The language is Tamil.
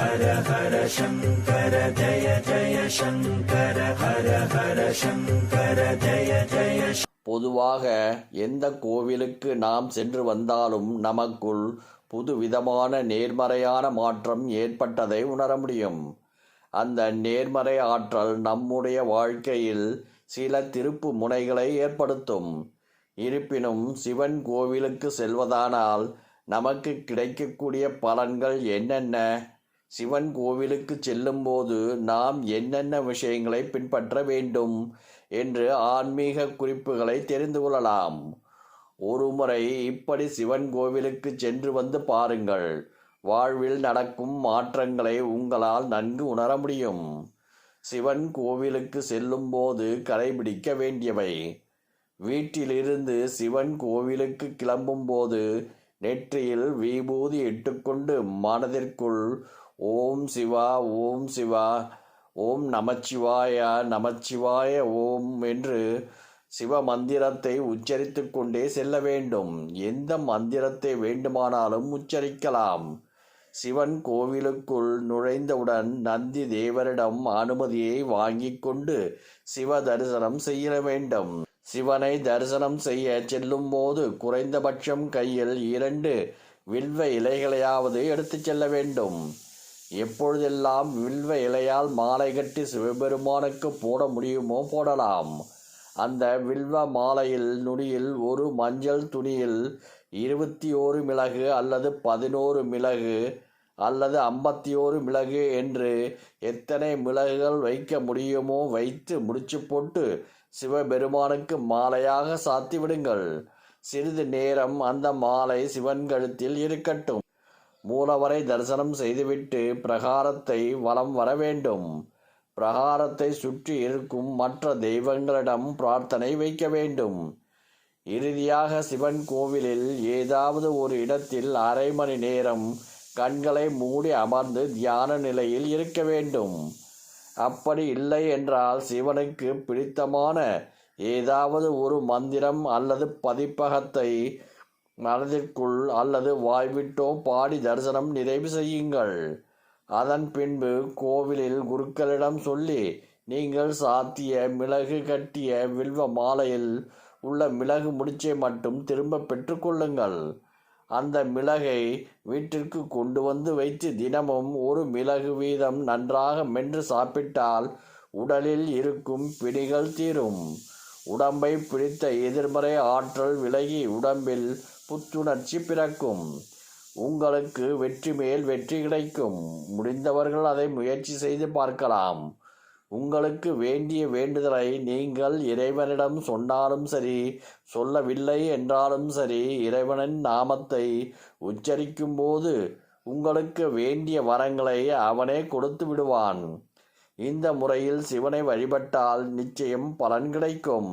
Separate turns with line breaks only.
ஹர ஹர சங்கர ஜய ஜய சங்கர ஹர ஹர சங்கர ஜய ஜய
பொதுவாக எந்த கோவிலுக்கு நாம் சென்று வந்தாலும் நமக்குள் புதுவிதமான நேர்மறையான மாற்றம் ஏற்பட்டதை உணர முடியும். அந்த நேர்மறை ஆற்றல் நம்முடைய வாழ்க்கையில் சில திருப்பு முனைகளை ஏற்படுத்தும். இருப்பினும் சிவன் கோவிலுக்கு செல்வதானால் நமக்கு கிடைக்கக்கூடிய பலன்கள் என்னென்ன? சிவன் கோவிலுக்கு செல்லும்போது நாம் என்னென்ன விஷயங்களை பின்பற்ற வேண்டும் என்று ஆன்மீக குறிப்புகளை தெரிந்து கொள்ளலாம். ஒருமுறை இப்படி சிவன் கோவிலுக்கு சென்று வந்து பாருங்கள். வாழ்வில் நடக்கும் மாற்றங்களை உங்களால் நன்கு உணர முடியும். சிவன் கோவிலுக்கு செல்லும்போது கடைபிடிக்க வேண்டியவை. வீட்டிலிருந்து சிவன் கோவிலுக்கு கிளம்பும்போது நெற்றியில் விபூதி இட்டுக்கொண்டு மனதிற்குள் ஓம் சிவா ஓம் சிவா ஓம் நமச்சிவாய நமச்சிவாய ஓம் என்று சிவ மந்திரத்தை உச்சரித்து கொண்டே செல்ல வேண்டும். எந்த மந்திரத்தை வேண்டுமானாலும் உச்சரிக்கலாம். சிவன் கோவிலுக்குள் நுழைந்தவுடன் நந்தி தேவரிடம் அனுமதியை வாங்கிக் கொண்டு சிவ தரிசனம் செய்ய வேண்டும். சிவனை தரிசனம் செய்ய செல்லும்போது குறைந்தபட்சம் கையில் இரண்டு வில்வ இலைகளையாவது எடுத்துச் செல்ல வேண்டும். எப்பொழுதெல்லாம் வில்வ இலையால் மாலை கட்டி சிவபெருமானுக்கு போட முடியுமோ போடலாம். அந்த வில்வ மாலையில் நுனியில் ஒரு மஞ்சள் துணியில் இருபத்தி ஓரு மிளகு அல்லது பதினோரு மிளகு அல்லது ஐம்பத்தி ஓரு மிளகு என்று எத்தனை மிளகுகள் வைக்க முடியுமோ வைத்து முடிச்சு போட்டு சிவபெருமானுக்கு மாலையாக சாத்தி விடுங்கள் சிறிது நேரம் அந்த மாலை சிவன் கழுத்தில் இருக்கட்டும். மூலவரை தரிசனம் செய்துவிட்டு பிரகாரத்தை வலம் வர வேண்டும். பிரகாரத்தை சுற்றி இருக்கும் மற்ற தெய்வங்களிடம் பிரார்த்தனை வைக்க வேண்டும். இறுதியாக சிவன் கோவிலில் ஏதாவது ஒரு இடத்தில் அரை மணி நேரம் கண்களை மூடி அமர்ந்து தியான நிலையில் இருக்க வேண்டும். அப்படி இல்லை என்றால் சிவனுக்கு பிடித்தமான ஏதாவது ஒரு மந்திரம் அல்லது பதிப்பகத்தை மனதிற்குள் அல்லது வாய்விட்டோ பாடி தரிசனம் நிறைவு செய்யுங்கள். அதன் பின்பு கோவிலில் குருக்களிடம் சொல்லி நீங்கள் சாத்திய மிளகு கட்டிய வில்வ மாலையில் உள்ள மிளகு முடிச்சை மட்டும் திரும்ப பெற்றுக்கொள்ளுங்கள் அந்த மிளகை வீட்டிற்கு கொண்டு வந்து வைத்து தினமும் ஒரு மிளகு வீதம் நன்றாக மென்று சாப்பிட்டால் உடலில் இருக்கும் பிணிகள் தீரும். உடம்பை பிடித்த எதிர்மறை ஆற்றல் விலகி உடம்பில் புத்துணர்ச்சி பிறக்கும். உங்களுக்கு வெற்றி மேல் வெற்றி கிடைக்கும். முடிந்தவர்கள் அதை முயற்சி செய்து பார்க்கலாம். உங்களுக்கு வேண்டிய வேண்டுதலை நீங்கள் இறைவனிடம் சொன்னாலும் சரி சொல்லவில்லை என்றாலும் சரி இறைவனின் நாமத்தை உச்சரிக்கும் போது உங்களுக்கு வேண்டிய வரங்களை அவனே கொடுத்து விடுவான். இந்த முறையில் சிவனை வழிபட்டால் நிச்சயம் பலன் கிடைக்கும்.